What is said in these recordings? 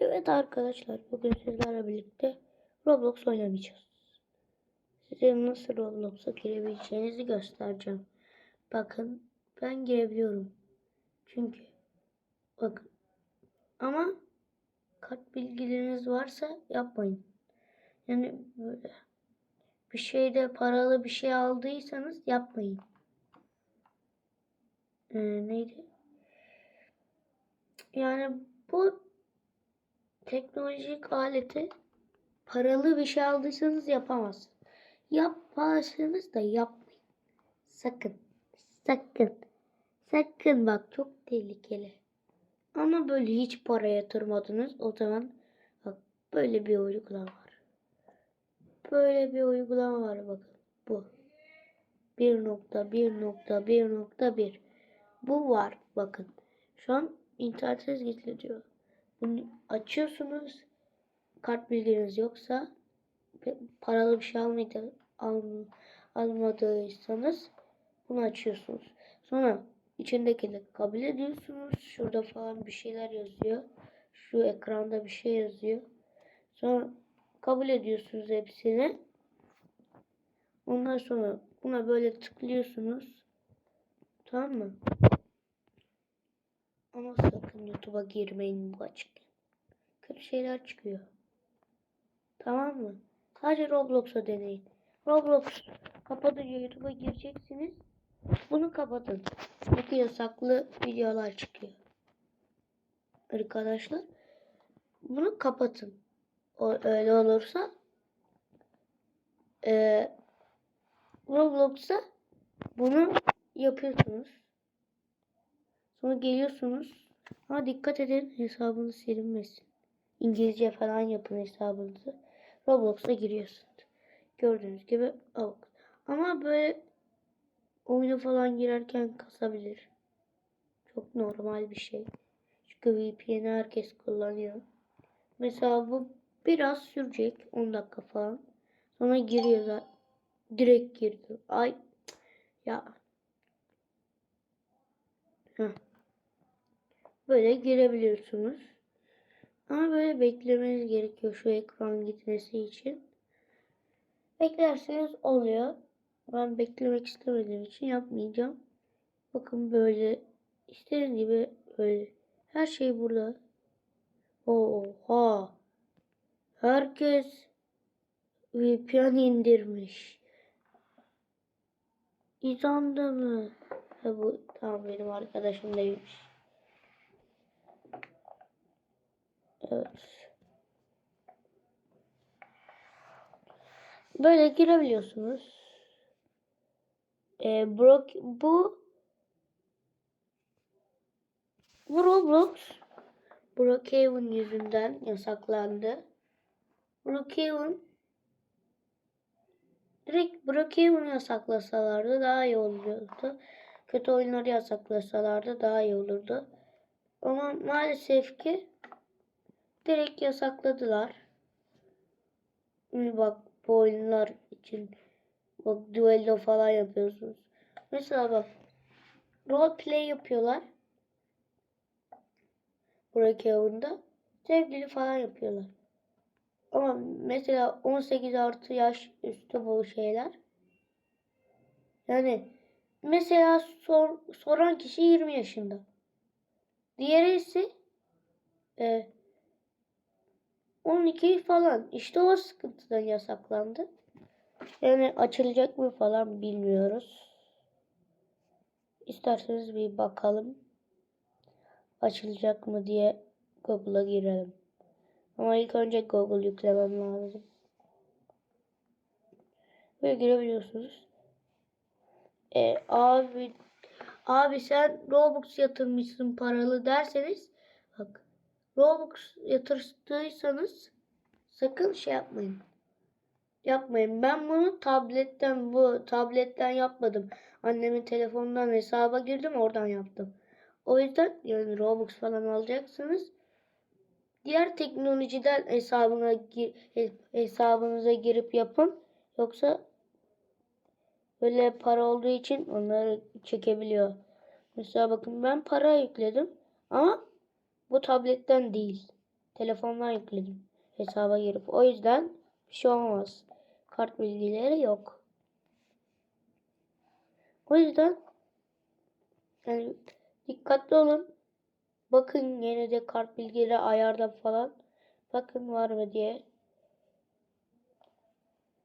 Evet arkadaşlar bugün sizlerle birlikte Roblox oynamayacağız. Size nasıl Roblox'a girebileceğinizi göstereceğim. Bakın ben girebiliyorum. Çünkü bakın ama kart bilgileriniz varsa yapmayın. Yani böyle bir şeyde paralı bir şey aldıysanız yapmayın. Ee, neydi? Yani bu teknolojik aleti paralı bir şey aldıysanız yapamazsınız. Yaparsanız da yapmayın. Sakın. Sakın. Sakın bak çok tehlikeli. Ama böyle hiç para yatırmadınız. O zaman bak böyle bir uygulama var. Böyle bir uygulama var bakın. Bu. 1.1.1.1 Bu var bakın. Şu an internetsiz gizlediyor. Bunu açıyorsunuz. Kart bilginiz yoksa paralı bir şey almadı, al, almadıysanız bunu açıyorsunuz. Sonra içindekini kabul ediyorsunuz. Şurada falan bir şeyler yazıyor. Şu ekranda bir şey yazıyor. Sonra kabul ediyorsunuz hepsini. Ondan sonra buna böyle tıklıyorsunuz. Tamam mı? Ama sakın YouTube'a girmeyin bu açık. Kötü şeyler çıkıyor. Tamam mı? Sadece Roblox'a deneyin. Roblox kapatınca YouTube'a gireceksiniz. Bunu kapatın. Çünkü yasaklı videolar çıkıyor. Arkadaşlar bunu kapatın. O, öyle olursa eee Roblox'a bunu yapıyorsunuz. Sonra geliyorsunuz. Ama dikkat edin hesabınız silinmesin. İngilizce falan yapın hesabınızı. Roblox'a giriyorsunuz. Gördüğünüz gibi avuk. Ama böyle oyuna falan girerken kasabilir. Çok normal bir şey. Çünkü VPN'i herkes kullanıyor. Mesela bu biraz sürecek. 10 dakika falan. Sonra giriyor zaten. Direkt girdi. Ay ya. Böyle girebiliyorsunuz. Ama böyle beklemeniz gerekiyor şu ekran gitmesi için. Beklerseniz oluyor. Ben beklemek istemediğim için yapmayacağım. Bakın böyle istediğiniz gibi böyle her şey burada. Oha. Herkes VPN indirmiş. İzanda mı? Ha bu tamam benim arkadaşım değilmiş. Evet. Böyle girebiliyorsunuz. Ee, Brock, bu bu Roblox Brookhaven yüzünden yasaklandı. Brookhaven direkt Brookhaven yasaklasalardı daha iyi olurdu. Kötü oyunları yasaklasalardı daha iyi olurdu. Ama maalesef ki direkt yasakladılar. Bak bu oyunlar için bak duello falan yapıyorsunuz. Mesela bak role play yapıyorlar. Buradaki oyunda sevgili falan yapıyorlar. Ama mesela 18 artı yaş üstü bu şeyler. Yani mesela sor, soran kişi 20 yaşında. Diğeri ise e, 12 falan. İşte o sıkıntıdan yasaklandı. Yani açılacak mı falan bilmiyoruz. İsterseniz bir bakalım. Açılacak mı diye Google'a girelim. Ama ilk önce Google yüklemem lazım. Böyle girebiliyorsunuz. E, abi abi sen Robux yatırmışsın paralı derseniz bak Robux yatırdıysanız sakın şey yapmayın. Yapmayın. Ben bunu tabletten bu tabletten yapmadım. Annemin telefonundan hesaba girdim oradan yaptım. O yüzden yani Robux falan alacaksınız. Diğer teknolojiden hesabına gir, hesabınıza girip yapın. Yoksa böyle para olduğu için onları çekebiliyor. Mesela bakın ben para yükledim ama bu tabletten değil. Telefondan yükledim. Hesaba girip. O yüzden bir şey olmaz. Kart bilgileri yok. O yüzden yani dikkatli olun. Bakın yine de kart bilgileri ayarda falan. Bakın var mı diye.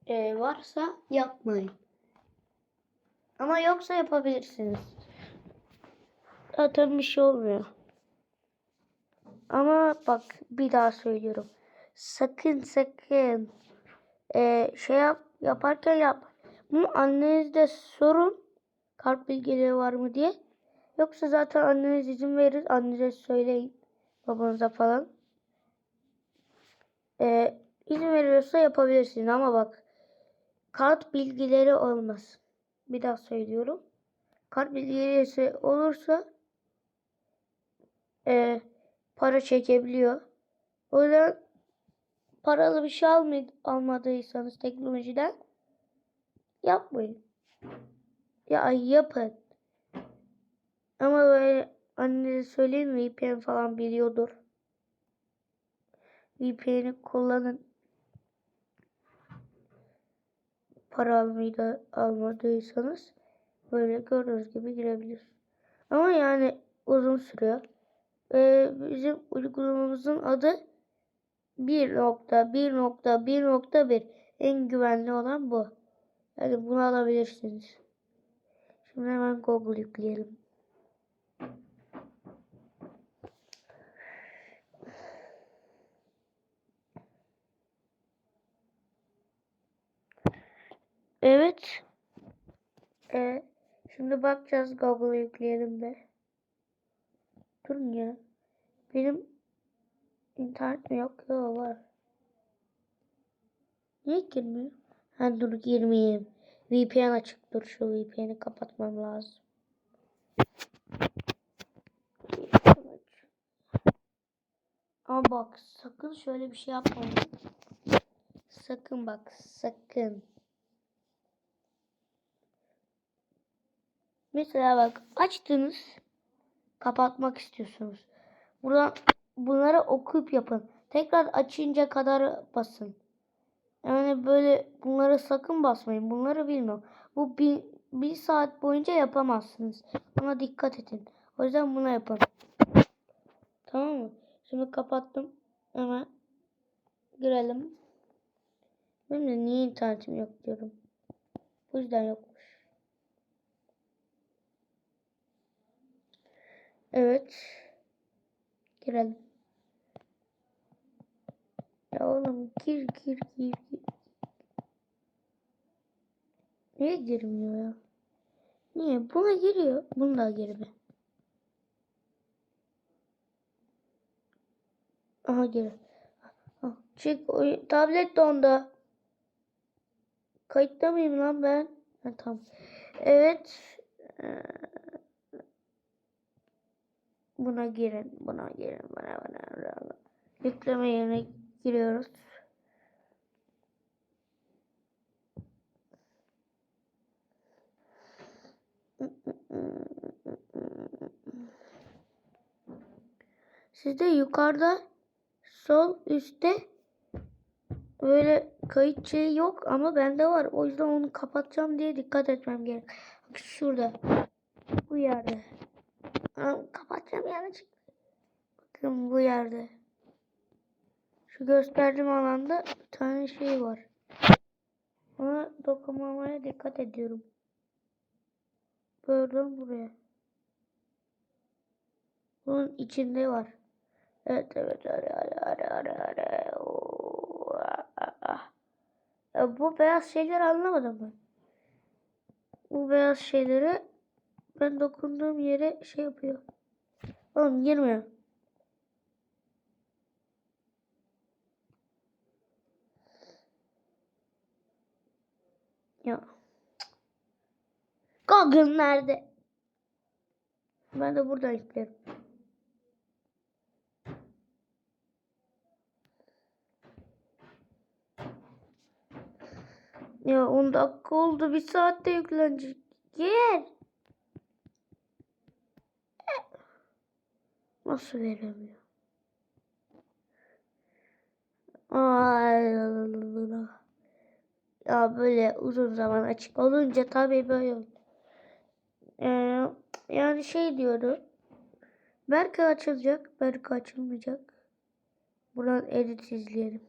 Ee, varsa yapmayın. Ama yoksa yapabilirsiniz. Zaten bir şey olmuyor. Ama bak bir daha söylüyorum. Sakın sakın ee, şey yap, yaparken yap. Bunu annenizde sorun. Kart bilgileri var mı diye. Yoksa zaten anneniz izin verir. Annenize söyleyin. Babanıza falan. Ee, izin veriyorsa yapabilirsiniz ama bak kart bilgileri olmaz. Bir daha söylüyorum. Kart bilgileri olursa e, para çekebiliyor. O yüzden paralı bir şey almay almadıysanız teknolojiden yapmayın. Ya yapın. Ama böyle annenize söyleyin VPN falan biliyordur. VPN'i kullanın. Para almayı da almadıysanız böyle gördüğünüz gibi girebilir. Ama yani uzun sürüyor. Ee, bizim uygulamamızın adı 1.1.1.1 en güvenli olan bu. Yani bunu alabilirsiniz. Şimdi hemen Google yükleyelim. Evet. Ee, şimdi bakacağız Google'ı yükleyelim de. Durun ya. Benim internet mi yok? Yok var. Niye girmiyor? Ha dur girmeyeyim. VPN açık dur şu VPN'i kapatmam lazım. Ama bak sakın şöyle bir şey yapmayın. Sakın bak sakın. Mesela bak açtınız kapatmak istiyorsunuz. Buradan bunları okuyup yapın. Tekrar açınca kadar basın. Yani böyle bunlara sakın basmayın. Bunları bilmiyorum. Bu bir, bir saat boyunca yapamazsınız. Ama dikkat edin. O yüzden buna yapın. Tamam mı? Şimdi kapattım. Hemen girelim. Benim de niye internetim yok diyorum. Bu yüzden yokmuş. Evet. Girelim. Ya oğlum gir gir gir gir. Niye girmiyor ya? Niye? Buna giriyor. Bunu da girme. Aha gir. Çık. Oyun. Tablet donda. Kayıtta mıyım lan ben? Ha, tamam. Evet. Ee, Buna girin. Buna girin. Buna buna. buna. Yükleme yerine giriyoruz. Sizde yukarıda sol üstte böyle kayıt şeyi yok ama bende var. O yüzden onu kapatacağım diye dikkat etmem gerek. Şurada. Bu yerde. Aa, kapatacağım yanlışlıkla. Bakın bu yerde. Şu gösterdiğim alanda bir tane şey var. Ona dokunmamaya dikkat ediyorum. Buradan buraya. Bunun içinde var. Evet evet hadi hadi hadi hadi. Oo. Ya bu beyaz şeyler anlamadım ben. Bu beyaz şeyleri ben dokunduğum yere şey yapıyor. Oğlum girmiyor. Ya. Google nerede? Ben de buradan yüklerim. Ya 10 dakika oldu. Bir saatte yüklenecek. Gel. Nasıl veremiyor? Ya böyle uzun zaman açık olunca tabii böyle. Ee, yani şey diyorum. Belki açılacak, belki açılmayacak. Buradan edit izleyelim.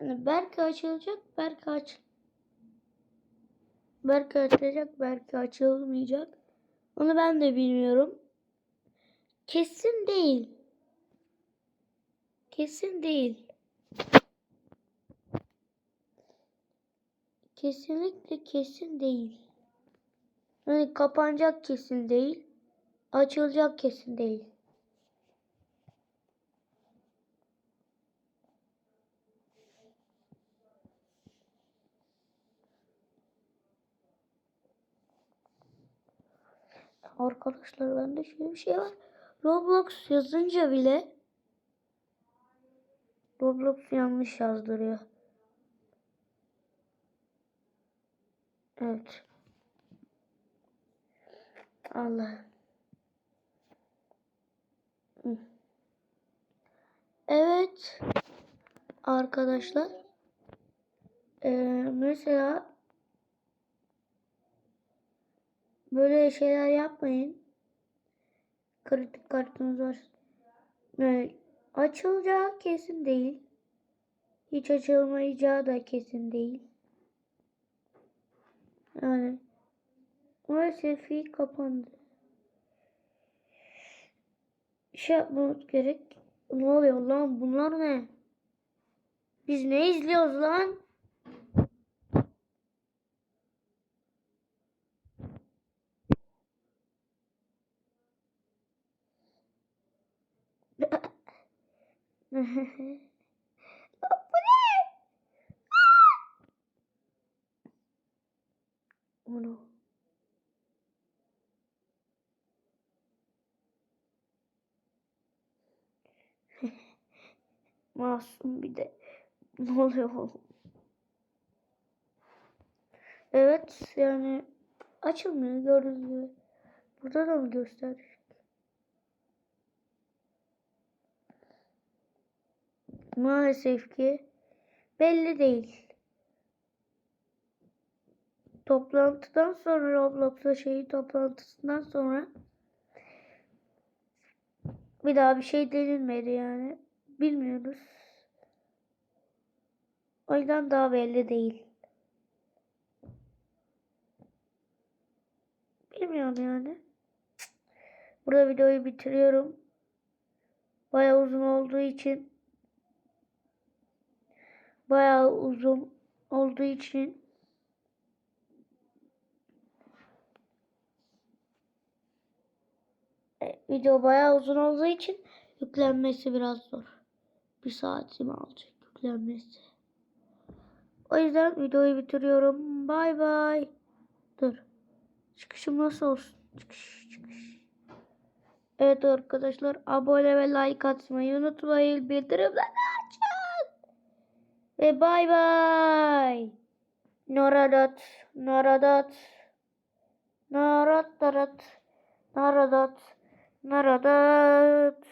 Yani belki açılacak, belki aç. Belki açılacak, belki açılmayacak. Onu ben de bilmiyorum. Kesin değil. Kesin değil. Kesinlikle kesin değil. Yani kapanacak kesin değil. Açılacak kesin değil. Arkadaşlar bende şöyle bir şey var. Roblox yazınca bile Roblox yanlış yazdırıyor. Evet. Allah. Evet. Arkadaşlar. Ee, mesela böyle şeyler yapmayın. Kritik kartınız var. Yani açılacağı kesin değil. Hiç açılmayacağı da kesin değil. Yani maalesef iyi kapandı. Şey yapmamız gerek. Ne oluyor lan? Bunlar ne? Biz ne izliyoruz lan? Bu ne? Onu. Masum bir de. Ne oluyor oğlum? Evet yani açılmıyor gördüğünüz gibi. Burada da mı göster? Maalesef ki belli değil. Toplantıdan sonra Roblox'ta şeyi toplantısından sonra bir daha bir şey denilmedi yani. Bilmiyoruz. O yüzden daha belli değil. Bilmiyorum yani. Burada videoyu bitiriyorum. Bayağı uzun olduğu için bayağı uzun olduğu için e, video bayağı uzun olduğu için yüklenmesi biraz zor. Bir saatimi alacak yüklenmesi. O yüzden videoyu bitiriyorum. Bay bay. Dur. Çıkışım nasıl olsun? Çıkış çıkış. Evet arkadaşlar abone ve like atmayı unutmayın. Bildirimleri. Ve bay bay. Noradat. Noradat. Noradat. Noradat. Noradat.